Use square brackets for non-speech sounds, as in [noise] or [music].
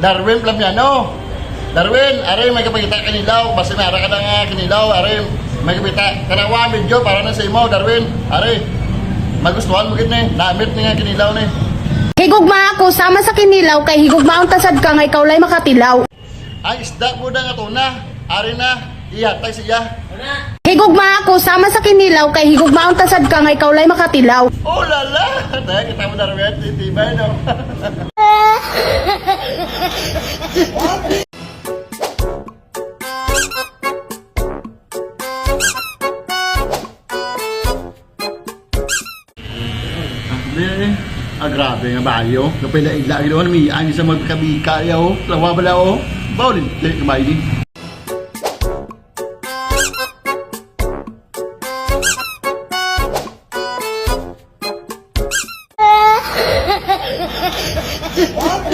Darwin Plamiano. Darwin, are may kapagita kanilaw, basta may ara ka na nga kanilaw, are may kapita. Kanawa medyo para na sa imo, Darwin. Are, magustuhan mo gid ni, namit ni nga kanilaw ni. Higugma ako sama sa kinilaw kay higugma ang tasad ka nga ikaw lay makatilaw. Ang isda mo na nga tuna, are na, ihatay siya. Higugma ako sama sa kinilaw kay higugma ang tasad ka nga ikaw lay makatilaw. Oh lala! Tayo kita mo Darwin, titibay no. [laughs] Ah, grabe nga bayo. Kapila igla na may ani sa magkabika yaw. Lawa bala o. Bawal din kabayo din. [laughs]